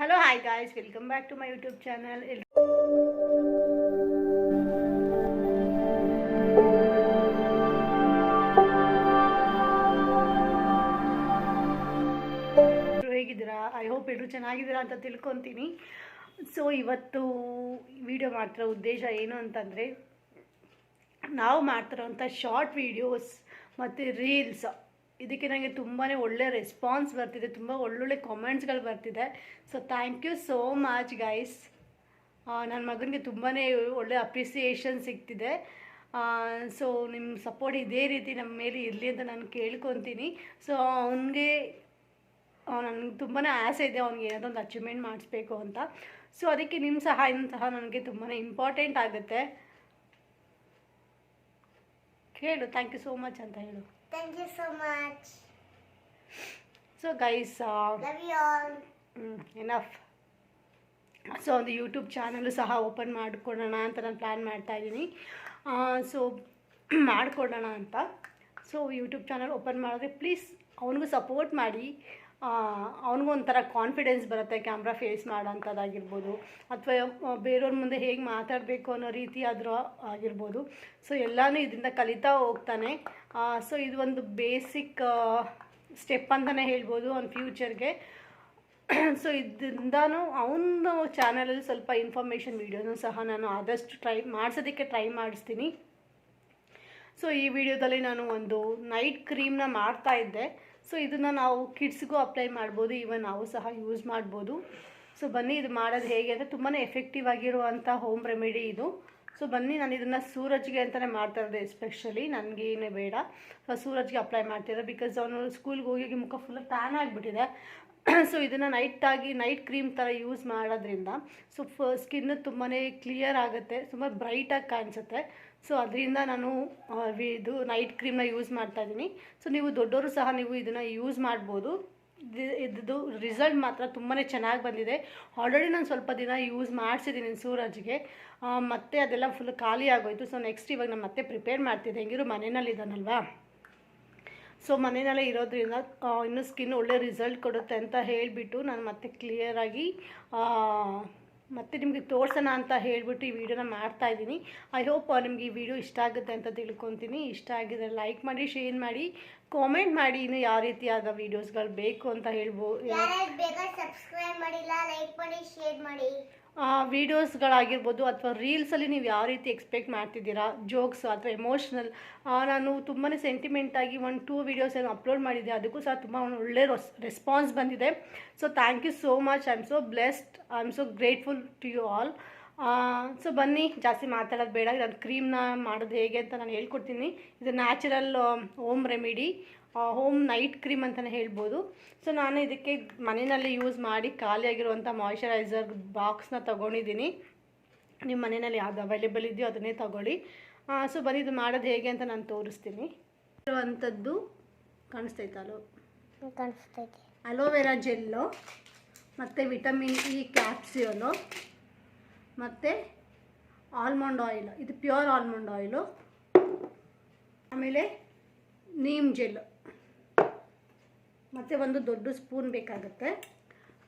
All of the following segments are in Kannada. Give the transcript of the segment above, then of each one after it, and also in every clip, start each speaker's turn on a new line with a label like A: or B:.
A: Hello hi guys welcome back to my YouTube channel ಹೇಗಿದ್ದೀರಾ? ಐ ಹೋಪ್ ಎಲ್ಲರೂ ಚೆನ್ನಾಗಿದ್ದೀರಾ ಅಂತ ತಿಳ್ಕೊತೀನಿ. ಸೊ ಇವತ್ತು ವಿಡಿಯೋ ಮಾಡ್ತಿರೋ ಉದ್ದೇಶ ಏನು ಅಂತಂದರೆ, ನಾವು ಮಾಡ್ತಿರೋಂಥ ಶಾರ್ಟ್ ವೀಡಿಯೋಸ್ ಮತ್ತು ರೀಲ್ಸ್ ಇದಕ್ಕೆ ನನಗೆ ತುಂಬಾ ಒಳ್ಳೆ ರೆಸ್ಪಾನ್ಸ್ ಬರ್ತಿದೆ, ತುಂಬ ಒಳ್ಳೊಳ್ಳೆ ಕಾಮೆಂಟ್ಸ್ಗಳು ಬರ್ತಿದೆ. So thank you so much guys ನನ್ನ ಮಗನಿಗೆ ತುಂಬಾ ಒಳ್ಳೆ ಅಪ್ರಿಸಿಯೇಷನ್ ಸಿಗ್ತಿದೆ. ಸೊ ನಿಮ್ಮ ಸಪೋರ್ಟ್ ಇದೇ ರೀತಿ ನಮ್ಮ ಮೇಲೆ ಇರಲಿ ಅಂತ ನಾನು ಕೇಳ್ಕೊತೀನಿ. ಸೊ ಅವನಿಗೆ ನನಗೆ ತುಂಬಾ ಆಸೆ ಇದೆ ಅವ್ನಿಗೆ ಏನಾದರೂ ಒಂದು ಅಚೀವ್ಮೆಂಟ್ ಮಾಡಿಸ್ಬೇಕು ಅಂತ. ಸೊ ಅದಕ್ಕೆ ನಿಮ್ಮ ಸಹಾಯ ಸಹ ನನಗೆ ತುಂಬಾ ಇಂಪಾರ್ಟೆಂಟ್ ಆಗುತ್ತೆ. ಹೇಳು ಥ್ಯಾಂಕ್ ಯು ಸೋ ಮಚ್ ಅಂತ ಹೇಳು.
B: Thank you so much.
A: So guys
B: Love you all.
A: Enough so ಒಂದು ಯೂಟ್ಯೂಬ್ ಚಾನಲು ಸಹ ಓಪನ್ ಮಾಡಿಕೊಡೋಣ ಅಂತ ನಾನು ಪ್ಲ್ಯಾನ್ ಮಾಡ್ತಾ ಇದ್ದೀನಿ ಸೊ ಮಾಡಿಕೊಡೋಣ ಅಂತ ಸೊ ಯೂಟ್ಯೂಬ್ ಚಾನಲ್ ಓಪನ್ ಮಾಡಿದ್ರೆ ಪ್ಲೀಸ್ ಅವನಿಗೂ ಸಪೋರ್ಟ್ ಮಾಡಿ ಅವನಿಗೂ ಒಂಥರ ಕಾನ್ಫಿಡೆನ್ಸ್ ಬರುತ್ತೆ ಕ್ಯಾಮ್ರಾ ಫೇಸ್ ಮಾಡೋಂಥದ್ದಾಗಿರ್ಬೋದು, ಅಥವಾ ಬೇರೆಯವ್ರ ಮುಂದೆ ಹೇಗೆ ಮಾತಾಡಬೇಕು ಅನ್ನೋ ರೀತಿ ಆದರೂ ಆಗಿರ್ಬೋದು. ಸೊ ಎಲ್ಲನೂ ಇದರಿಂದ ಕಲಿತಾ ಹೋಗ್ತಾನೆ. ಸೊ ಇದು ಒಂದು ಬೇಸಿಕ್ ಸ್ಟೆಪ್ ಅಂತಲೇ ಹೇಳ್ಬೋದು ಅವ್ನ ಫ್ಯೂಚರ್ಗೆ ಸೊ ಇದರಿಂದನೂ ಅವನ ಚಾನಲಲ್ಲಿ ಸ್ವಲ್ಪ ಇನ್ಫಾರ್ಮೇಷನ್ ವೀಡಿಯೋನು ಸಹ ನಾನು ಆದಷ್ಟು ಟ್ರೈ ಮಾಡಿಸೋದಕ್ಕೆ ಟ್ರೈ ಮಾಡಿಸ್ತೀನಿ. ಸೊ ಈ ವಿಡಿಯೋದಲ್ಲಿ ನಾನು ಒಂದು ನೈಟ್ ಕ್ರೀಮ್ನ ಮಾಡ್ತಾ ಇದ್ದೆ. ಸೊ ಇದನ್ನು ನಾವು ಕಿಡ್ಸ್ಗೂ ಅಪ್ಲೈ ಮಾಡ್ಬೋದು. ಈವನ್ ನಾವು ಸಹ ಯೂಸ್ ಮಾಡ್ಬೋದು. ಸೊ ಬನ್ನಿ ಇದು ಮಾಡೋದು ಹೇಗೆ ಅಂದರೆ ತುಂಬಾ ಎಫೆಕ್ಟಿವ್ ಆಗಿರುವಂಥ ಹೋಮ್ ರೆಮಿಡಿ ಇದು. ಸೊ ಬನ್ನಿ ನಾನು ಇದನ್ನು ಸೂರಜ್ಗೆ ಅಂತಲೇ ಮಾಡ್ತಾ ಇರೋದು ಎಸ್ಪೆಷಲಿ ನನಗೇನೇ ಬೇಡ. ಸೂರಜ್ಗೆ ಅಪ್ಲೈ ಮಾಡ್ತಿದ್ದೆ ಬಿಕಾಸ್ ಅವನು ಸ್ಕೂಲ್ಗೆ ಹೋಗಿ ಹೋಗಿ ಮುಖ ಫುಲ್ ಟ್ಯಾನ್ ಆಗಿಬಿಟ್ಟಿದೆ ಸೊ ಇದನ್ನು ನೈಟಾಗಿ ನೈಟ್ ಕ್ರೀಮ್ ಥರ ಯೂಸ್ ಮಾಡೋದ್ರಿಂದ ಸೊ ಫ ಸ್ಕಿನ್ ತುಂಬಾ ಕ್ಲಿಯರ್ ಆಗುತ್ತೆ. ತುಂಬ ಬ್ರೈಟಾಗಿ ಕಾಣಿಸುತ್ತೆ. ಸೊ ಅದರಿಂದ ನಾನು ಇದು ನೈಟ್ ಕ್ರೀಮ್ನ ಯೂಸ್ ಮಾಡ್ತಾ ಇದ್ದೀನಿ. ಸೊ ನೀವು ದೊಡ್ಡವರು ಸಹ ನೀವು ಇದನ್ನು ಯೂಸ್ ಮಾಡ್ಬೋದು. ಇದು- ಇದ್ದು ರಿಸಲ್ಟ್ ಮಾತ್ರ ತುಂಬಾ ಚೆನ್ನಾಗಿ ಬಂದಿದೆ. ಆಲ್ರೆಡಿ ನಾನು ಸ್ವಲ್ಪ ದಿನ ಯೂಸ್ ಮಾಡಿಸಿದ್ದೀನಿ ಸೂರಜ್ಗೆ. ಮತ್ತೆ ಅದೆಲ್ಲ ಫುಲ್ ಖಾಲಿ ಆಗೋಯಿತು. ಸೊ ನೆಕ್ಸ್ಟ್ ಇವಾಗ ನಾನು ಮತ್ತೆ ಪ್ರಿಪೇರ್ ಮಾಡ್ತಿದ್ದೆ. ಹೆಂಗಿರು ಮನೆಯಲ್ಲಿ ಇದ್ದಾನಲ್ವಾ? ಸೊ ಮನೆಯಲ್ಲೇ ಇರೋದ್ರಿಂದ ಇನ್ನೂ ಸ್ಕಿನ್ ಒಳ್ಳೆ ರಿಸಲ್ಟ್ ಕೊಡುತ್ತೆ ಅಂತ ಹೇಳಿಬಿಟ್ಟು ನಾನು ಮತ್ತೆ ಕ್ಲಿಯರಾಗಿ ಮತ್ತೆ ನಿಮಗೆ ತೋರಿಸೋಣ ಅಂತ ಹೇಳಿಬಿಟ್ಟು ಈ ವಿಡಿಯೋನ ಮಾಡ್ತಾ ಇದ್ದೀನಿ. ಐ ಹೋಪ್ ನಿಮಗೆ ಈ ವಿಡಿಯೋ ಇಷ್ಟ ಆಗುತ್ತೆ ಅಂತ ತಿಳ್ಕೊತೀನಿ. ಇಷ್ಟ ಆಗಿದ್ರೆ ಲೈಕ್ ಮಾಡಿ ಶೇರ್ ಮಾಡಿ ಕಾಮೆಂಟ್ ಮಾಡಿ ಇನ್ನು ಯಾವ ರೀತಿಯಾದ ವೀಡಿಯೋಸ್ಗಳು ಬೇಕು ಅಂತ
B: ಹೇಳ್ಬೋದು ಸಬ್ಸ್ಕ್ರೈಬ್ ಮಾಡಿಲ್ಲ ಲೈಕ್ ಮಾಡಿ ಶೇರ್ ಮಾಡಿ.
A: ವೀಡಿಯೋಸ್ಗಳಾಗಿರ್ಬೋದು ಅಥವಾ ರೀಲ್ಸಲ್ಲಿ ನೀವು ಯಾವ ರೀತಿ ಎಕ್ಸ್ಪೆಕ್ಟ್ ಮಾಡ್ತಿದ್ದೀರಾ ಜೋಕ್ಸ್ ಅಥವಾ ಎಮೋಷ್ನಲ್ ನಾನು ತುಂಬಾ ಸೆಂಟಿಮೆಂಟಾಗಿ ಒಂದು ಟೂ ವೀಡಿಯೋಸ್ ಏನು ಅಪ್ಲೋಡ್ ಮಾಡಿದ್ದೆ, ಅದಕ್ಕೂ ಸಹ ತುಂಬ ಒಂದು ಒಳ್ಳೆ ರೆಸ್ಪಾನ್ಸ್ ಬಂದಿದೆ. So thank you so much I am so blessed I am so grateful to you all so ಬನ್ನಿ, ಜಾಸ್ತಿ ಮಾತಾಡೋದು ಬೇಡ. ನಾನು ಕ್ರೀಮ್ನ ಮಾಡೋದು ಹೇಗೆ ಅಂತ ನಾನು ಹೇಳ್ಕೊಡ್ತೀನಿ. ಇದು natural home remedy home night cream ಅಂತಲೇ ಹೇಳ್ಬೋದು. ಸೊ ನಾನು ಇದಕ್ಕೆ ಮನೆಯಲ್ಲಿ ಯೂಸ್ ಮಾಡಿ ಖಾಲಿಯಾಗಿರುವಂಥ ಮಾಯ್ಶ್ಚರೈಸರ್ ಬಾಕ್ಸ್ನ ತೊಗೊಂಡಿದ್ದೀನಿ. ನಿಮ್ಮ ಮನೆಯಲ್ಲಿ ಯಾವ್ದು ಅವೈಲೇಬಲ್ ಇದೆಯೋ ಅದನ್ನೇ ತಗೊಳ್ಳಿ. ಸೊ ಬರೀ ಇದು ಮಾಡೋದು ಹೇಗೆ ಅಂತ ನಾನು ತೋರಿಸ್ತೀನಿ. ಇರುವಂಥದ್ದು ಕಾಣಿಸ್ತೈತಲ್ಲೋ
B: ಕಾಣಿಸ್ತೈತೆ.
A: ಅಲೋವೆರಾ ಜೆಲ್ಲು ಮತ್ತು ವಿಟಮಿನ್ ಇ ಕ್ಯಾಪ್ಸ್ಯೂಲು ಮತ್ತು ಆಲ್ಮಂಡ್ ಆಯಿಲ್ ಇದು ಪ್ಯೂರ್ ಆಲ್ಮಂಡ್ ಆಯಿಲು ಆಮೇಲೆ ನೀಮ್ ಜೆಲ್ ಮತ್ತು ಒಂದು ದೊಡ್ಡ ಸ್ಪೂನ್ ಬೇಕಾಗುತ್ತೆ.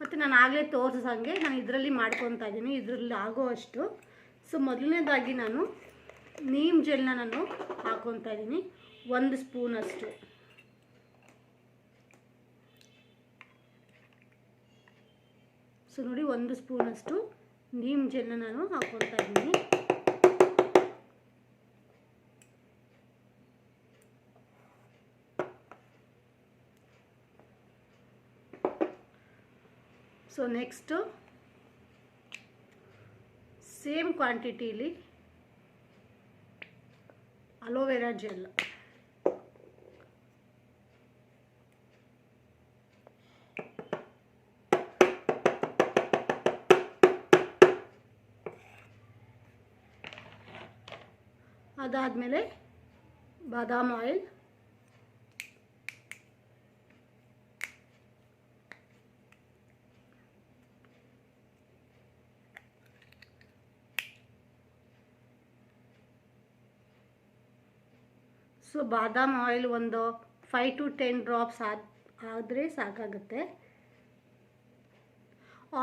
A: ಮತ್ತು ನಾನು ಆಗಲೇ ತೋರಿಸಂಗೆ ನಾನು ಇದರಲ್ಲಿ ಮಾಡ್ಕೊತಾ ಇದ್ದೀನಿ, ಇದರಲ್ಲಿ ಆಗೋ ಅಷ್ಟು. ಸೊ ಮೊದಲನೇದಾಗಿ ನಾನು ನೀಮ್ ಜೆಲ್ನ ನಾನು ಹಾಕೊತ ಇದ್ದೀನಿ, ಒಂದು ಸ್ಪೂನಷ್ಟು ಸೊ ನೋಡಿ ಒಂದು ಸ್ಪೂನಷ್ಟು ನೀಮ್ ಜೆಲ್ನ ನಾನು ಹಾಕೊತಾ ಇದ್ದೀನಿ. ಸೊ ನೆಕ್ಸ್ಟು ಸೇಮ್ ಕ್ವಾಂಟಿಟೀಲಿ ಅಲೋವೆರಾ ಜೆಲ್ ಅದಾದಮೇಲೆ ಬಾದಾಮ್ ಆಯಿಲ್ ಸೊ ಬಾದಾಮ್ ಆಯಿಲ್ ಒಂದು ಫೈವ್ ಟು ಟೆನ್ ಡ್ರಾಪ್ಸ್ ಆದ, ಆದರೆ ಸಾಕಾಗುತ್ತೆ.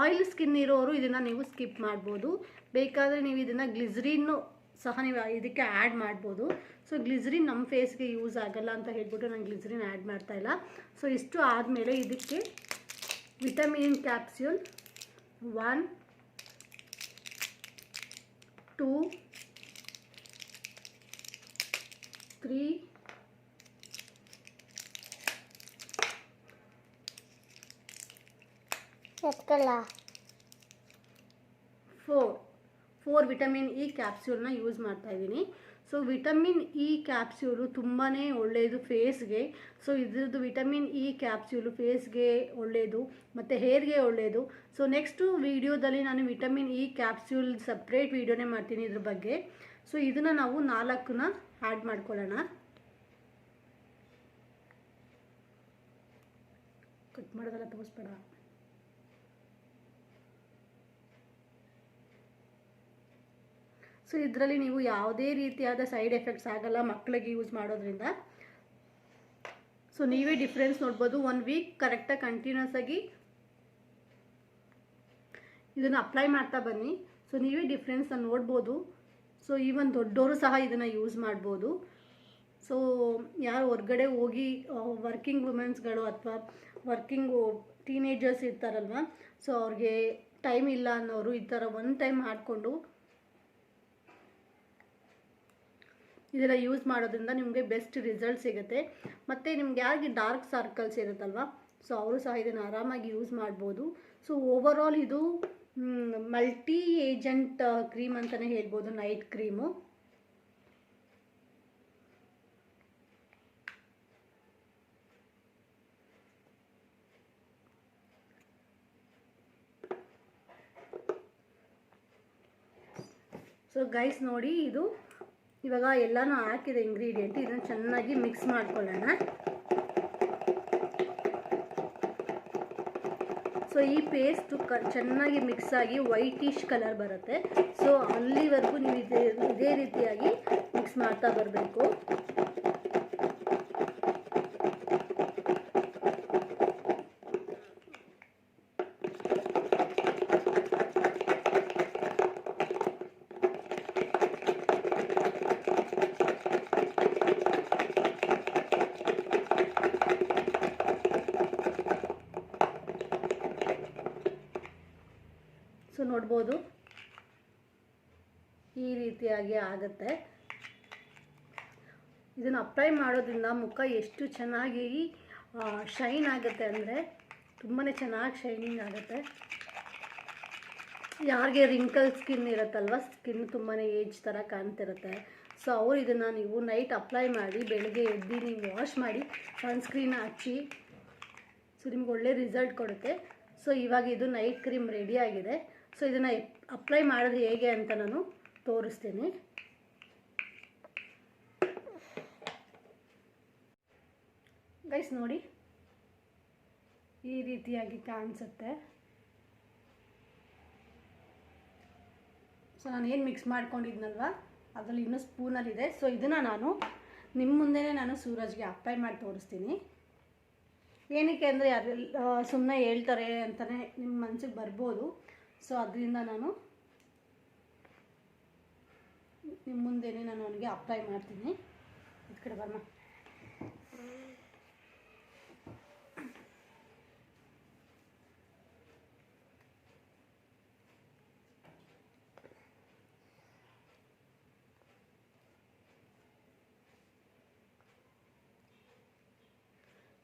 A: ಆಯಿಲ್ ಸ್ಕಿನ್ ಇರೋರು ಇದನ್ನು ನೀವು ಸ್ಕಿಪ್ ಮಾಡ್ಬೋದು. ಬೇಕಾದರೆ ನೀವು ಇದನ್ನು ಗ್ಲಿಸ್ರಿನ್ನು ಸಹ ನೀವು ಇದಕ್ಕೆ ಆ್ಯಡ್ ಮಾಡ್ಬೋದು. ಸೊ ಗ್ಲಿಸ್ರಿನ್ ನಮ್ಮ ಫೇಸ್ಗೆ ಯೂಸ್ ಆಗಲ್ಲ ಅಂತ ಹೇಳ್ಬಿಟ್ಟು ನಾನು ಗ್ಲಿಸ್ರಿನ್ ಆ್ಯಡ್ ಮಾಡ್ತಾ ಇಲ್ಲ. ಸೊ ಇಷ್ಟು ಆದಮೇಲೆ ಇದಕ್ಕೆ vitamin capsule one two three
B: ಎತ್ಕಲ್ಲ
A: four four vitamin E ಕ್ಯಾಪ್ಸ್ಯೂಲ್ನ ಯೂಸ್ ಮಾಡ್ತಾ ಇದ್ದೀನಿ. ಸೊ ವಿಟಮಿನ್ ಇ ಕ್ಯಾಪ್ಸ್ಯೂಲು ತುಂಬಾ ಒಳ್ಳೆಯದು ಫೇಸ್ಗೆ ಸೊ ಇದ್ರದ್ದು ವಿಟಮಿನ್ ಇ ಕ್ಯಾಪ್ಸ್ಯೂಲು ಫೇಸ್ಗೆ ಒಳ್ಳೆಯದು ಮತ್ತು ಹೇರ್ಗೆ ಒಳ್ಳೆಯದು ಸೊ ನೆಕ್ಸ್ಟು ವೀಡಿಯೋದಲ್ಲಿ ನಾನು ವಿಟಮಿನ್ ಇ ಕ್ಯಾಪ್ಸ್ಯೂಲ್ ಸಪ್ರೇಟ್ ವೀಡಿಯೋನೇ ಮಾಡ್ತೀನಿ ಇದ್ರ ಬಗ್ಗೆ. ಸೊ ಇದನ್ನು ನಾವು ನಾಲ್ಕನ್ನ ಆ್ಯಡ್ ಮಾಡ್ಕೊಳ್ಳೋಣ. ಕಟ್ ಮಾಡೋದಲ್ಲ ತೋರಿಸ್ಬೇಡ. ಸೊ ಇದರಲ್ಲಿ ನೀವು ಯಾವುದೇ ರೀತಿಯಾದ ಸೈಡ್ ಎಫೆಕ್ಟ್ಸ್ ಆಗಲ್ಲ ಮಕ್ಕಳಿಗೆ ಯೂಸ್ ಮಾಡೋದ್ರಿಂದ. ಸೊ ನೀವೇ ಡಿಫ್ರೆನ್ಸ್ ನೋಡ್ಬೋದು. ಒನ್ ವೀಕ್ ಕರೆಕ್ಟಾಗಿ ಕಂಟಿನ್ಯೂಸ್ ಆಗಿ ಇದನ್ನು ಅಪ್ಲೈ ಮಾಡ್ತಾ ಬನ್ನಿ. ಸೊ ನೀವೇ ಡಿಫ್ರೆನ್ಸ್ನ ನೋಡ್ಬೋದು. ಸೊ ಈವನ್ ದೊಡ್ಡವರು ಸಹ ಇದನ್ನು ಯೂಸ್ ಮಾಡ್ಬೋದು. ಸೊ ಯಾರು ಹೊರ್ಗಡೆ ಹೋಗಿ ವರ್ಕಿಂಗ್ ವುಮೆನ್ಸ್ಗಳು ಅಥವಾ ವರ್ಕಿಂಗು ಟೀನೇಜರ್ಸ್ ಇರ್ತಾರಲ್ವ ಸೊ ಅವ್ರಿಗೆ ಟೈಮ್ ಇಲ್ಲ ಅನ್ನೋರು ಈ ಥರ ಒಂದು ಟೈಮ್ ಮಾಡಿಕೊಂಡು ಇದೆಲ್ಲ ಯೂಸ್ ಮಾಡೋದ್ರಿಂದ ನಿಮಗೆ ಬೆಸ್ಟ್ ರಿಸಲ್ಟ್ ಸಿಗುತ್ತೆ. ಮತ್ತು ನಿಮ್ಗೆ ಯಾರಿಗೆ ಡಾರ್ಕ್ ಸರ್ಕಲ್ಸ್ ಇರುತ್ತಲ್ವ ಸೊ ಅವರು ಸಹ ಇದನ್ನು ಆರಾಮಾಗಿ ಯೂಸ್ ಮಾಡ್ಬೋದು. ಸೊ ಓವರ್ ಇದು ಮಲ್ಟಿ ಏಜೆಂಟ್ ಕ್ರೀಮ್ ಅಂತಲೇ ಹೇಳ್ಬೋದು ನೈಟ್ ಕ್ರೀಮು ಸೊ ಗೈಸ್ ನೋಡಿ ಇದು ಇವಾಗ ಎಲ್ಲನೂ ಹಾಕಿದೆ ಇಂಗ್ರೀಡಿಯೆಂಟ್ ಇದನ್ನು ಚೆನ್ನಾಗಿ ಮಿಕ್ಸ್ ಮಾಡ್ಕೊಳ್ಳೋಣ. ಸೊ ಈ ಪೇಸ್ಟು ಕ ಚೆನ್ನಾಗಿ ಮಿಕ್ಸ್ ಆಗಿ ವೈಟಿಶ್ ಕಲರ್ ಬರುತ್ತೆ. ಸೊ ಅಲ್ಲಿವರೆಗೂ ನೀವು ಇದೇ ಇದೇ ರೀತಿಯಾಗಿ ಮಿಕ್ಸ್ ಮಾಡ್ತಾ ಬರಬೇಕು. ಸೊ ನೋಡ್ಬೋದು. ಈ ರೀತಿಯಾಗಿ ಆಗುತ್ತೆ. ಇದನ್ನು ಅಪ್ಲೈ ಮಾಡೋದ್ರಿಂದ ಮುಖ ಎಷ್ಟು ಚೆನ್ನಾಗಿ ಶೈನ್ ಆಗುತ್ತೆ ಅಂದರೆ ತುಂಬಾ ಚೆನ್ನಾಗಿ ಶೈನಿಂಗ್ ಆಗುತ್ತೆ. ಯಾರಿಗೆ ರಿಂಕಲ್ ಸ್ಕಿನ್ ಇರುತ್ತಲ್ವ ಸ್ಕಿನ್ ತುಂಬಾ ಏಜ್ ಥರ ಕಾಣ್ತಿರುತ್ತೆ. ಸೊ ಅವ್ರು ಇದನ್ನು ನೀವು ನೈಟ್ ಅಪ್ಲೈ ಮಾಡಿ, ಬೆಳಗ್ಗೆ ಎದ್ದು ನೀವು ವಾಶ್ ಮಾಡಿ ಸನ್ಸ್ಕ್ರೀನ್ ಹಚ್ಚಿ ಸೊ ನಿಮ್ಗೆ ಒಳ್ಳೆ ರಿಸಲ್ಟ್ ಕೊಡುತ್ತೆ. ಸೊ ಇವಾಗ ಇದು ನೈಟ್ ಕ್ರೀಮ್ ರೆಡಿ ಆಗಿದೆ. ಸೊ ಇದನ್ನು ಅಪ್ಲೈ ಮಾಡೋದು ಹೇಗೆ ಅಂತ ನಾನು ತೋರಿಸ್ತೀನಿ. ಗೈಸ್ ನೋಡಿ. ಈ ರೀತಿಯಾಗಿ ಕಾಣಿಸುತ್ತೆ. ಸೊ ನಾನು ಏನು ಮಿಕ್ಸ್ ಮಾಡ್ಕೊಂಡಿದ್ನಲ್ವ? ಅದರಲ್ಲಿ ಇನ್ನೂ ಸ್ಪೂನಲ್ಲಿದೆ ಸೊ ಇದನ್ನು ನಾನು ನಿಮ್ಮ ಮುಂದೆನೇ ನಾನು ಸೂರಜ್ಗೆ ಅಪ್ಲೈ ಮಾಡಿ ತೋರಿಸ್ತೀನಿ. ಏನಕ್ಕೆ ಅಂದರೆ ಯಾರೆಲ್ಲ ಸುಮ್ಮನೆ ಹೇಳ್ತಾರೆ ಅಂತಲೇ ನಿಮ್ಮ ಮನಸ್ಸಿಗೆ ಬರ್ಬೋದು. ಸೊ ಅದರಿಂದ ನಾನು ನಿಮ್ಮ ಮುಂದೆನೇ ನಾನು ಅವನಿಗೆ ಅಪ್ಲೈ ಮಾಡ್ತೀನಿ. ಇದು ಕಡೆ ಬರೋಣ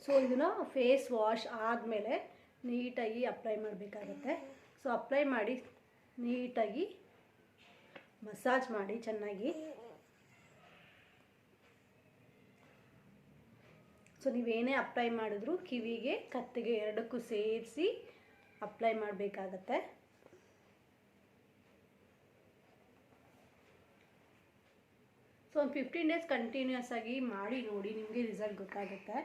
A: ಸೊ ಇದನ್ನು ಫೇಸ್ ವಾಶ್ ಆದಮೇಲೆ ನೀಟಾಗಿ ಅಪ್ಲೈ ಮಾಡಬೇಕಾಗತ್ತೆ. ಸೊ ಅಪ್ಲೈ ಮಾಡಿ ನೀಟಾಗಿ ಮಸಾಜ್ ಮಾಡಿ ಚೆನ್ನಾಗಿ. ಸೊ ನೀವೇನೇ ಅಪ್ಲೈ ಮಾಡಿದ್ರು ಕಿವಿಗೆ, ಕತ್ತಿಗೆ ಎರಡಕ್ಕೂ ಸೇರಿಸಿ ಅಪ್ಲೈ ಮಾಡಬೇಕಾಗತ್ತೆ. ಸೊ ಒಂದು ಫಿಫ್ಟೀನ್ ಡೇಸ್ ಕಂಟಿನ್ಯೂಸ್ ಆಗಿ ಮಾಡಿ ನೋಡಿ, ನಿಮಗೆ ರಿಸಲ್ಟ್ ಗೊತ್ತಾಗುತ್ತೆ.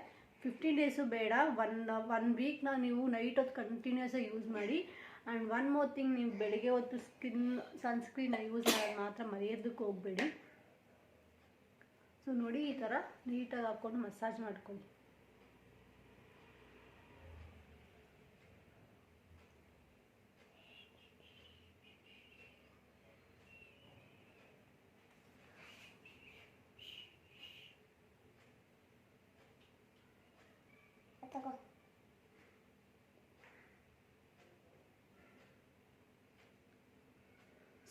A: ಫಿಫ್ಟೀನ್ ಡೇಸು ಬೇಡ ಒನ್ ಒನ್ ವೀಕ್ನ ನೀವು ನೈಟ್ ಹೊತ್ತು ಕಂಟಿನ್ಯೂಸ್ ಆಗಿ ಯೂಸ್ ಮಾಡಿ ಆ್ಯಂಡ್ ಒನ್ ಮೋರ್ ಥಿಂಗ್ ನೀವು ಬೆಳಗ್ಗೆ ಹೊತ್ತು ಸ್ಕಿನ್ ಸನ್ಸ್ಕ್ರೀನ್ ಯೂಸ್ ಮಾಡೋದು ಮಾತ್ರ ಮರೆಯೋದಕ್ಕೆ ಹೋಗಬೇಡಿ. ಸೊ ನೋಡಿ ಈ ಥರ ನೀಟಾಗಿ ಹಾಕ್ಕೊಂಡು ಮಸಾಜ್ ಮಾಡ್ಕೊಳ್ಳಿ.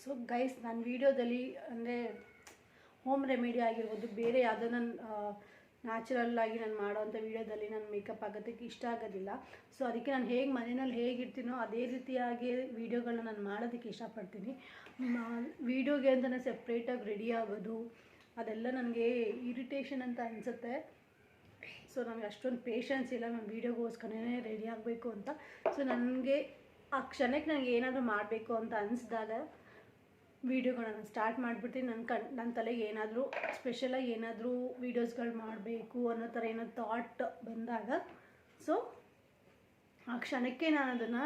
A: ಸೊ ಗೈಸ್ ನಾನು ವೀಡಿಯೋದಲ್ಲಿ ಅಂದರೆ ಹೋಮ್ ರೆಮಿಡಿ ಆಗಿರ್ಬೋದು, ಬೇರೆ ಯಾವುದೋ ನನ್ನ ನ್ಯಾಚುರಲ್ ಆಗಿ ನಾನು ಮಾಡೋವಂಥ ವೀಡಿಯೋದಲ್ಲಿ ನಾನು ಮೇಕಪ್ ಆಗೋದಕ್ಕೆ ಇಷ್ಟ ಆಗೋದಿಲ್ಲ. ಸೊ ಅದಕ್ಕೆ ನಾನು ಹೇಗೆ ಮನೆಯಲ್ಲಿ ಹೇಗಿರ್ತೀನೋ ಅದೇ ರೀತಿಯಾಗಿ ವೀಡಿಯೋಗಳನ್ನ ನಾನು ಮಾಡೋದಕ್ಕೆ ಇಷ್ಟಪಡ್ತೀನಿ. ವೀಡಿಯೋಗೆ ಅಂತಲೇ ಸೆಪ್ರೇಟಾಗಿ ರೆಡಿ ಆಗೋದು, ಅದೆಲ್ಲ ನನಗೆ ಇರಿಟೇಷನ್ ಅಂತ ಅನಿಸುತ್ತೆ. ಸೊ ನನಗೆ ಅಷ್ಟೊಂದು ಪೇಷನ್ಸ್ ಇಲ್ಲ, ನಾನು ವೀಡಿಯೋಗೋಸ್ಕರನೇ ರೆಡಿ ಆಗಬೇಕು ಅಂತ. ಸೊ ನನಗೆ ಆ ಕ್ಷಣಕ್ಕೆ ನನಗೆ ಏನಾದರೂ ಮಾಡಬೇಕು ಅಂತ ಅನಿಸ್ದಾಗ ವೀಡಿಯೋಗಳನ್ನ ಸ್ಟಾರ್ಟ್ ಮಾಡಿಬಿಡ್ತೀನಿ. ನನ್ನ ಕಣ್ ನನ್ನ ತಲೆಗೆ ಏನಾದರೂ ಸ್ಪೆಷಲಾಗಿ ಏನಾದರೂ ವೀಡಿಯೋಸ್ಗಳು ಮಾಡಬೇಕು ಅನ್ನೋ ಥರ ಏನೋ ಥಾಟ್ ಬಂದಾಗ ಸೊ ಆ ಕ್ಷಣಕ್ಕೆ ನಾನು ಅದನ್ನು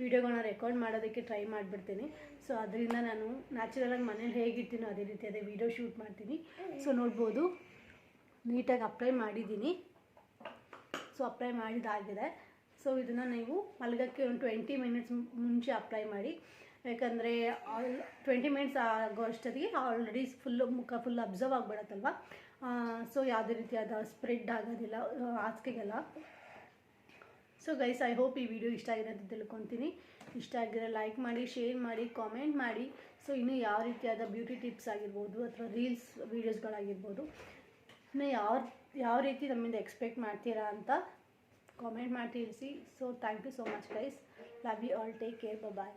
A: ವೀಡಿಯೋಗಳನ್ನ ರೆಕಾರ್ಡ್ ಮಾಡೋದಕ್ಕೆ ಟ್ರೈ ಮಾಡಿಬಿಡ್ತೀನಿ. ಸೊ ಅದರಿಂದ ನಾನು ನ್ಯಾಚುರಲಾಗಿ ಮನೇಲಿ ಹೇಗಿರ್ತೀನೋ ಅದೇ ರೀತಿ ಅದೇ ವೀಡಿಯೋ ಶೂಟ್ ಮಾಡ್ತೀನಿ. ಸೊ ನೋಡ್ಬೋದು, ನೀಟಾಗಿ ಅಪ್ಲೈ ಮಾಡಿದ್ದೀನಿ. So apply ಮಾಡಿದಾಗಿದೆ. ಸೊ ಇದನ್ನು ನೀವು ಮಲಗಕ್ಕೆ ಒಂದು ಟ್ವೆಂಟಿ ಮಿನಿಟ್ಸ್ ಮುಂಚೆ ಅಪ್ಲೈ ಮಾಡಿ. ಯಾಕಂದರೆ ಆಲ್ ಟ್ವೆಂಟಿ ಮಿನಿಟ್ಸ್ ಆಗೋ ಅಷ್ಟೊತ್ತಿಗೆ ಆಲ್ರೆಡಿ ಫುಲ್ಲು ಮುಖ ಫುಲ್ ಅಬ್ಸರ್ವ್ ಆಗಿಬಿಡತ್ತಲ್ವ? ಸೊ ಯಾವುದೇ ರೀತಿಯಾದ ಸ್ಪ್ರೆಡ್ ಆಗೋದಿಲ್ಲ ಹಾಸಿಗೆಗೆಲ್ಲ ಸೊ ಗೈಸ್ ಐ ಹೋಪ್ ಈ ವಿಡಿಯೋ ಇಷ್ಟ ಅಂತ ತಿಳ್ಕೊತೀನಿ. ಇಷ್ಟ ಆಗಿದ್ರೆ ಲೈಕ್ ಮಾಡಿ ಶೇರ್ ಮಾಡಿ ಕಾಮೆಂಟ್ ಮಾಡಿ. ಸೊ ಇನ್ನೂ ಯಾವ ರೀತಿಯಾದ ಬ್ಯೂಟಿ ಟಿಪ್ಸ್ ಆಗಿರ್ಬೋದು ಅಥವಾ ರೀಲ್ಸ್ ವೀಡಿಯೋಸ್ಗಳಾಗಿರ್ಬೋದು ಇನ್ನು ಯಾವ ಯಾವ ರೀತಿ ನಮ್ಮಿಂದ ಎಕ್ಸ್ಪೆಕ್ಟ್ ಮಾಡ್ತೀರಾ ಅಂತ ಕಾಮೆಂಟ್ ಮಾಡಿ ತಿಳಿಸಿ. So thank you so much guys love you all take care bye